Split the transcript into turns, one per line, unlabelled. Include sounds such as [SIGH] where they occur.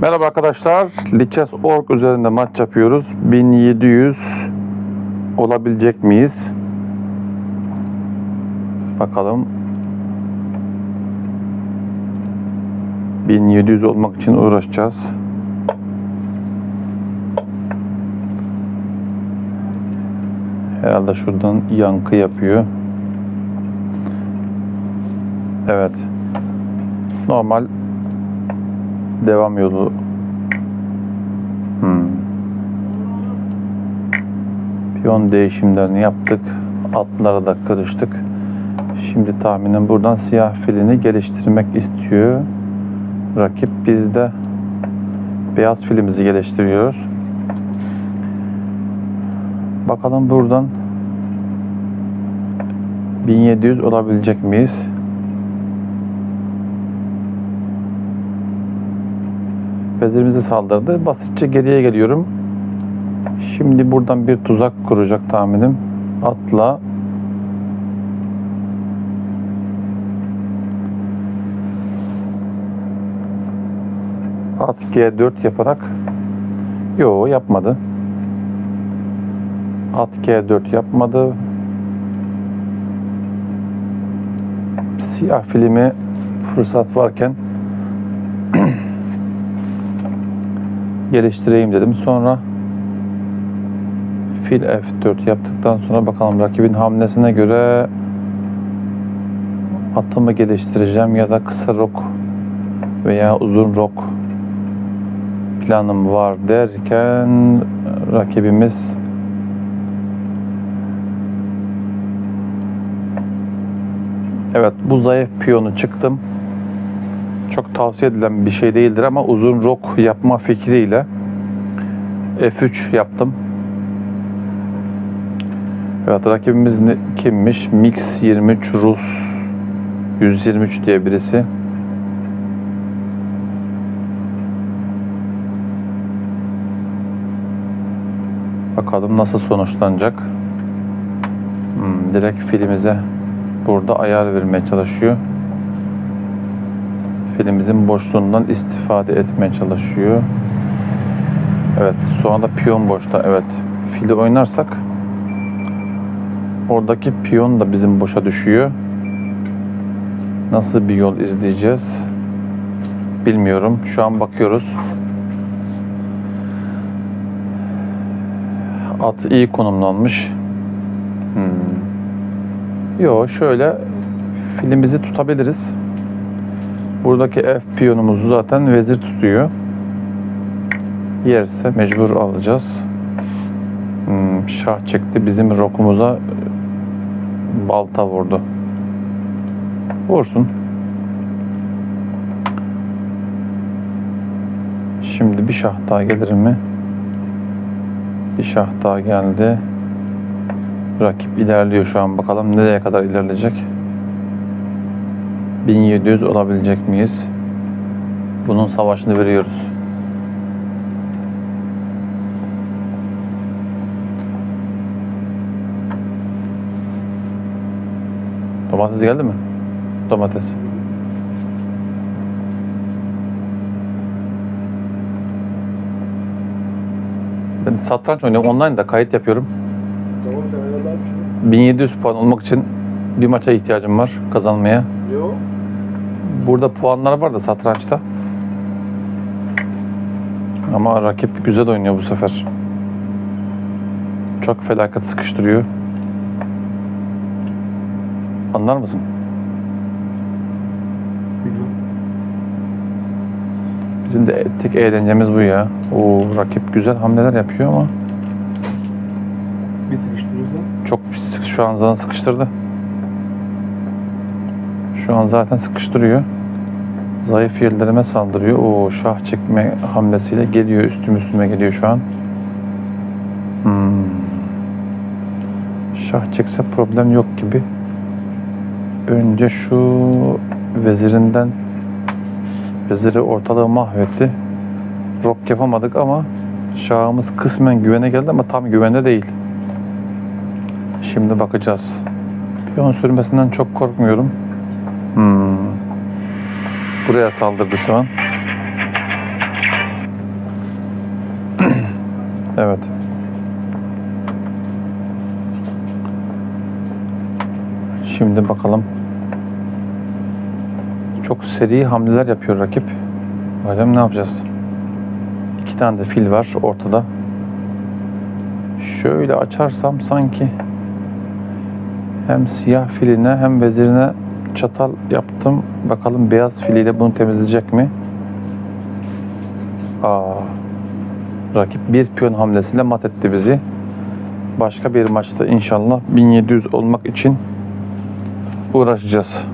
Merhaba arkadaşlar. Lichess Org üzerinde maç yapıyoruz. 1700 olabilecek miyiz? Bakalım. 1700 olmak için uğraşacağız. Herhalde şuradan yankı yapıyor. Evet. Normal devam yolu. Hmm. Piyon değişimlerini yaptık. Atlara da kırıştık. Şimdi tahminen buradan siyah filini geliştirmek istiyor. Rakip bizde beyaz filimizi geliştiriyoruz. Bakalım buradan 1700 olabilecek miyiz? Vezirimizi saldırdı. Basitçe geriye geliyorum. Şimdi buradan bir tuzak kuracak tahminim. Atla At G4 yaparak Yo yapmadı. At G4 yapmadı. Siyah filmi fırsat varken geliştireyim dedim. Sonra fil F4 yaptıktan sonra bakalım rakibin hamlesine göre atımı geliştireceğim ya da kısa rok veya uzun rok planım var derken rakibimiz Evet bu zayıf piyonu çıktım. Çok tavsiye edilen bir şey değildir ama uzun rok yapma fikriyle F3 yaptım. Evet rakibimiz ne, kimmiş? Mix 23 Rus 123 diye birisi. Bakalım nasıl sonuçlanacak. Hmm, direkt filimize burada ayar vermeye çalışıyor. Filimizin boşluğundan istifade etmeye çalışıyor. Evet, sonra da piyon boşta. Evet, fili oynarsak oradaki piyon da bizim boşa düşüyor. Nasıl bir yol izleyeceğiz? Bilmiyorum. Şu an bakıyoruz. At iyi konumlanmış. Hmm. Yo şöyle filimizi tutabiliriz. Buradaki F piyonumuzu zaten vezir tutuyor. Yerse mecbur alacağız. Hmm, şah çekti bizim rokumuza balta vurdu. Vursun. Şimdi bir şah daha gelir mi? Bir şah daha geldi. Rakip ilerliyor şu an. Bakalım nereye kadar ilerleyecek. 1700 olabilecek miyiz? Bunun savaşını veriyoruz. Domates geldi mi? Domates. Ben satranç oynuyorum. Online da kayıt yapıyorum.
Tamam sen ayarlarmış.
1700 puan olmak için bir maça ihtiyacım var kazanmaya.
Yok.
Burada puanlar var da satrançta. Ama rakip güzel oynuyor bu sefer. Çok felaket sıkıştırıyor. Anlar mısın? Bizim de tek eğlencemiz bu ya. O rakip güzel hamleler yapıyor ama
Bir sıkıştırırsan.
çok şu an zaten sıkıştırdı. Şu an zaten sıkıştırıyor. Zayıf yerlerime saldırıyor. O şah çekme hamlesiyle geliyor üstüm üstüme geliyor şu an. Hmm. Şah çekse problem yok gibi. Önce şu vezirinden veziri ortalığı mahvetti. Rok yapamadık ama şahımız kısmen güvene geldi ama tam güvene değil. Şimdi bakacağız. Piyon sürmesinden çok korkmuyorum. Hmm. Buraya saldırdı şu an. [CLEARS THROAT] Evet. Şimdi bakalım. Çok seri hamleler yapıyor rakip. Bakalım ne yapacağız? İki tane de fil var ortada. Şöyle açarsam sanki hem siyah filine hem vezirine çatal yaptım. Bakalım beyaz filiyle bunu temizleyecek mi? Aa, rakip bir piyon hamlesiyle mat etti bizi. Başka bir maçta inşallah 1700 olmak için uğraşacağız.